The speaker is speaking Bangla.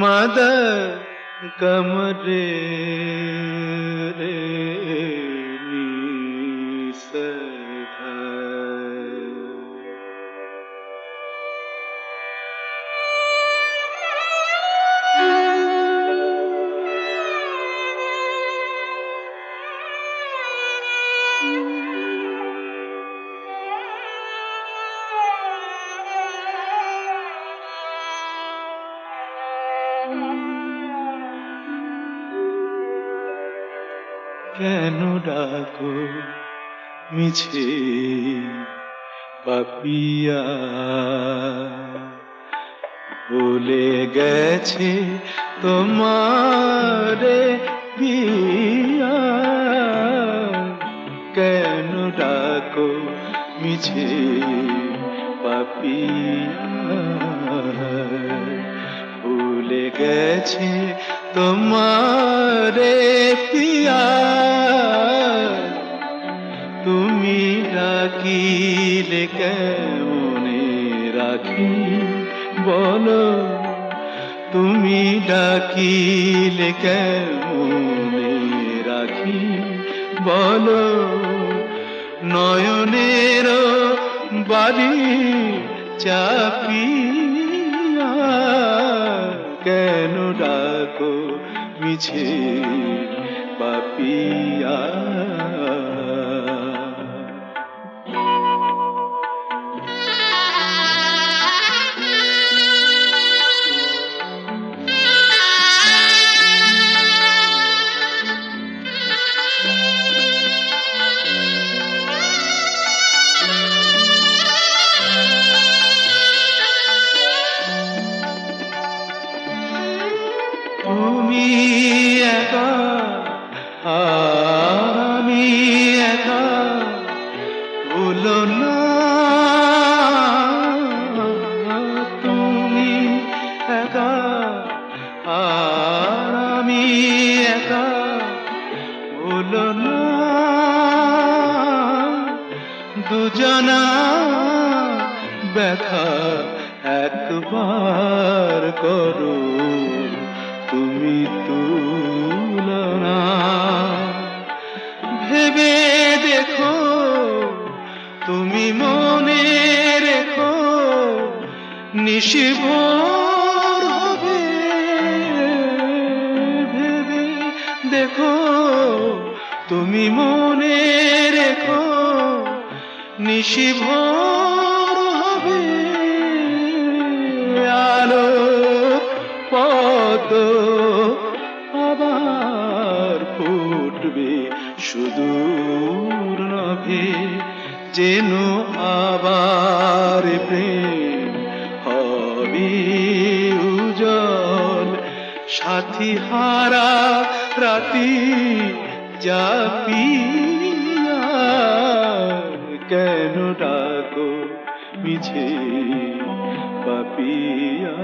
मद कमरे रे निसध কেন ডাকো? মিছে পাপিয়া। ভুলে গেছে তোমারে বিয়া। কেন ডাকো? মিছে পাপিয়া। ভুলে গেছে তোমারে রাখি বলো তুমি ডাকিলে কেমনে রাখি? বলো নয়নের বাড়ি চাপিয়া কেন ডাকো মিছে পাপিয়া তুমি একা আমি একা, ভুলো না। তুমি একা আমি একা, ভুলো না। দুজনা ব্যথা একবার করো। তুলনা। ভেবে দেখো, তুমি মনে রেখো নিশিভোর হবে। ভেবে দেখো, তুমি মনে রেখো নিশিভোর হবে। আলো পদ সুদূর নভে যেন আবার প্রেম হবে উজল সাথী হারা রাতি জাপিয়া কেন ডাকো মিছে পাপিয়া?